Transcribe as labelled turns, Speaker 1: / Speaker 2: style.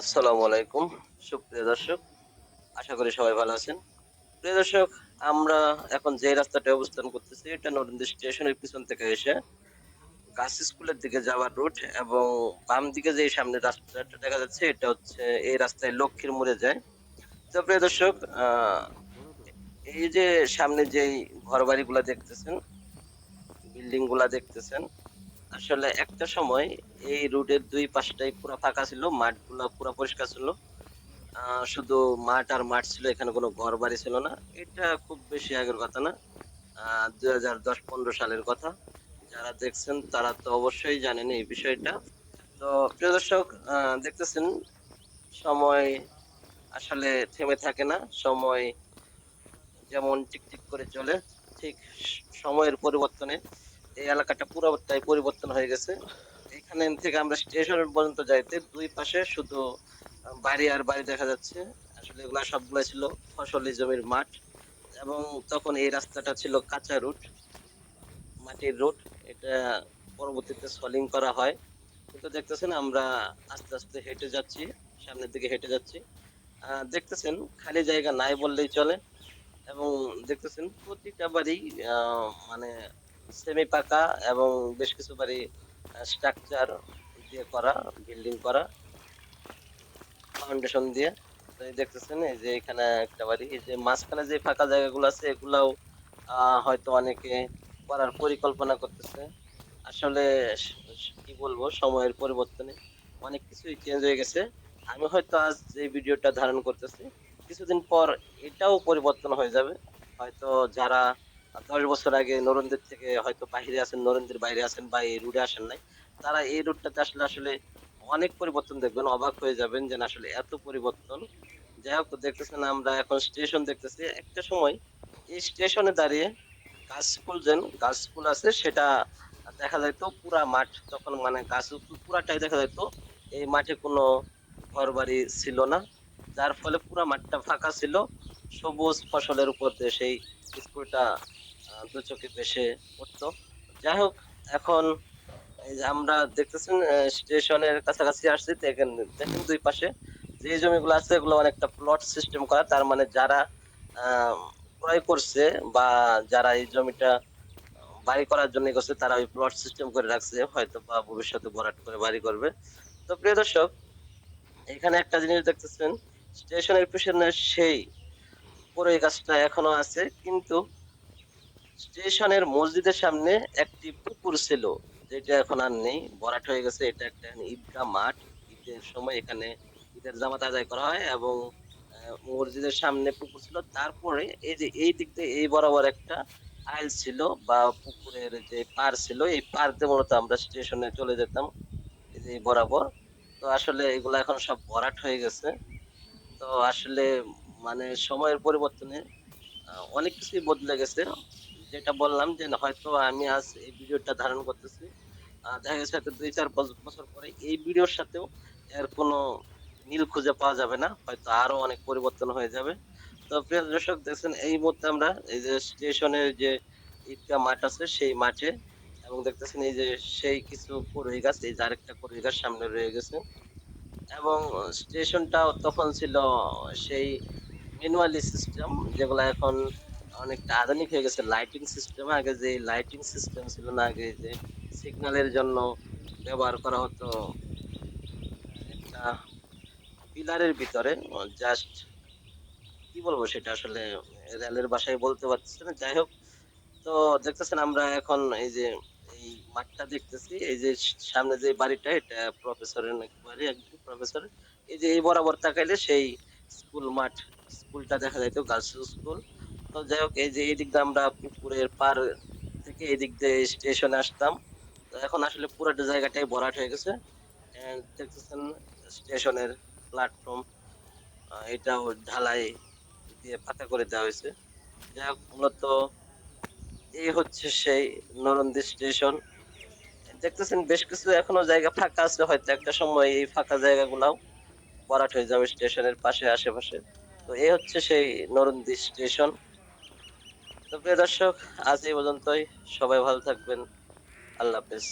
Speaker 1: আসসালামু আলাইকুম, সুপ্রিয় দর্শক, আশা করি সবাই ভালো আছেন। প্রিয় দর্শক, আমরা এখন যে রাস্তাটা অবস্থান করতেছি, এটা নরেন্দ্র স্টেশনের পিছন থেকে এসে গাছ স্কুলের দিকে যাওয়ার রুট এবং বাম দিকে যে সামনে রাস্তাটা দেখা যাচ্ছে, এটা হচ্ছে এই রাস্তায় লক্ষ্মীর মোড়ে যায়। তো প্রিয় দর্শক এই যে সামনে যেই ঘর বাড়িগুলা দেখতেছেন বিল্ডিংগুলা দেখতেছেন আসলে একটা সময় এই রুটের দুই পাশটাই পুরো ফাঁকা ছিল, মাঠগুলো পুরো পরিষ্কার ছিল। শুধু মাঠ আর মাঠ ছিল, এখানে কোনো ঘর বাড়ি ছিল না। এটা খুব বেশি আগের কথা না দুই হাজার দশ পনেরো সালের কথা। যারা দেখছেন তারা তো অবশ্যই জানেন এই বিষয়টা। তো প্রিয় দর্শক দেখতেছেন, সময় আসলে থেমে থাকে না। সময় যেমন টিকটিক করে চলে, ঠিক সময়ের পরিবর্তনে এই এলাকাটা পুরোটাই পরিবর্তন হয়ে গেছে। এখানে থেকে আমরা স্টেশন পর্যন্ত যাইতে দুই পাশে শুধু বাড়ি আর বাড়ি দেখা যাচ্ছে। আসলে এগুলা সবগুলো ছিল ফসলি জমির মাঠ এবং তখন এই রাস্তাটা ছিল কাঁচা রুট, মাটির রুট। এটা পরবর্তীতে সলিং করা হয়। কিন্তু দেখতেছেন আমরা আস্তে আস্তে হেঁটে যাচ্ছি, সামনের দিকে হেঁটে যাচ্ছি। দেখতেছেন খালি জায়গা নাই বললেই চলে। এবং দেখতেছেন প্রতিটা বাড়ি মানে সেমি পাকা এবং বেশ কিছু বাড়ি স্ট্রাকচার দিয়ে করা বিল্ডিং করা ফাউন্ডেশন দিয়ে। দেখতেছেন, এই যে এখানে একটা বাড়ি। এই যে মাঝখানে যে ফাঁকা জায়গাগুলো আছে, এগুলাও হয়তো অনেকে করার পরিকল্পনা করতেছে। আসলে কি বলব, সময়ের পরিবর্তনে অনেক কিছুই চেঞ্জ হয়ে গেছে। আমি হয়তো আজ এই ভিডিওটা ধারণ করতেছি, কিছুদিন পর এটাও পরিবর্তন হয়ে যাবে। হয়তো যারা দশ বছর আগে নরেন্দ্রের থেকে হয়তো বাইরে আছেন নরেন্দ্রের বাইরে আছেন বা এই রুটে আসেন নাই, তারা এই রুটটাতে আসলে আসলে অনেক পরিবর্তন দেখবেন, অবাক হয়ে যাবেন যে আসলে এত পরিবর্তন। যাই হোক, দেখতেছেন আমরা এখন স্টেশন দেখতেছি। একটা সময় এই স্টেশনে দাঁড়িয়ে গাছ স্কুল যেন গাছ স্কুল আছে, সেটা দেখা যাইতো পুরা মাঠ তখন মানে গাছ পুরাটাই দেখা যাইতো। এই মাঠে কোনো ঘর বাড়ি ছিল না, যার ফলে পুরা মাঠটা ফাঁকা ছিল। সবুজ ফসলের উপর দিয়ে সেই স্কুলটা আহ, দু চোখে ভেসে উঠতো যাই হোক এখন এই আমরা দেখতেছেন স্টেশনের কাছাকাছি আসছি দেখেন দেখেন দুই পাশে যে জমিগুলো আছে এগুলো অনেকটা প্লট সিস্টেম করা। তার মানে যারা ক্রয় করছে বা যারা এই জমিটা বাড়ি করার জন্য করছে তারা ওই প্লট সিস্টেম করে রাখছে হয়তো বা ভবিষ্যতে ভরাট করে বাড়ি করবে। তো প্রিয় দর্শক এখানে একটা জিনিস দেখতেছেন স্টেশনের পিছনে সেই পুরোই গাছটা এখনও আছে কিন্তু স্টেশনের মসজিদের সামনে একটি পুকুর ছিল, যেটা এখন আর নেই। ভরাট হয়ে গেছে। এটা একটা ঈদগাহ মাঠ। ঈদের সময় এখানে ঈদের জামাত আদায় করা হয় এবং মসজিদের সামনে পুকুর ছিল। তারপরে এই যে এই দিক দিয়ে এই বরাবর একটা আইল ছিল বা পুকুরের যে পার ছিল, এই পার দিয়ে মূলত আমরা স্টেশনে চলে যেতাম এই বরাবর। তো আসলে এগুলো এখন সব ভরাট হয়ে গেছে। তো আসলে মানে সময়ের পরিবর্তনে অনেক কিছুই বদলে গেছে। যেটা বললাম যে হয়তো আমি আজ এই ভিডিওটা ধারণ করতেছি দেখা গেছে হয়তো দুই চার বছর পরে এই ভিডিওর সাথেও এর কোনো মিল খুঁজে পাওয়া যাবে না, হয়তো আরও অনেক পরিবর্তন হয়ে যাবে। তো প্রিয় দর্শক, দেখছেন, এই মুহূর্তে আমরা এই যে স্টেশনের যে ঈদগাহ মাঠ আছে, সেই মাঠে এবং দেখতেছেন এই যে সেই কিছু কড়ই গাছ, এই যে আরেকটা কড়ই গাছ সামনে রয়ে গেছে। এবং স্টেশনটা তখন ছিল সেই ম্যানুয়ালি সিস্টেম যেগুলো এখন অনেকটা আধুনিক হয়ে গেছে লাইটিং সিস্টেম আগে যে লাইটিং সিস্টেম ছিল না, আগে যে সিগন্যালের জন্য ব্যবহার করা হতো, একটা পিলারের ভিতরে জাস্ট কি বলব সেটা আসলে রেলের বাসায় বলতে পারতেছি না, যাই হোক। তো দেখতেছেন আমরা এখন এই যে, এই মাঠটা দেখতেছি, এই যে সামনে যে বাড়িটা, এটা প্রফেসরের নাকি বাড়ি, একজন প্রফেসরের এই যে এই বরাবর তাকাইলে সেই স্কুল মাঠ স্কুলটা দেখা যাইতো গার্লস স্কুল তো যাই হোক, এই যে এই দিক দিয়ে আমরা পুকুরের পার থেকে এই দিক দিয়ে স্টেশনে আসতাম। তো এখন আসলে পুরোটা জায়গাটাই ভরাট হয়ে গেছে। দেখতেছেন স্টেশনের প্ল্যাটফর্ম এটাও ঢালাই দিয়ে পাতা করে দেওয়া হয়েছে। যাই হোক, মূলত এই হচ্ছে সেই নরন্দি স্টেশন দেখতেছেন বেশ কিছু এখনও জায়গা ফাঁকা আছে, হয়তো একটা সময় এই ফাঁকা জায়গাগুলাও ভরাট হয়ে যাবে স্টেশনের পাশে, আশেপাশে। তো এই হচ্ছে সেই নরন্দি স্টেশন তো প্রিয় দর্শক আজ এই পর্যন্তই। সবাই ভালো থাকবেন। আল্লাহ হাফেজ।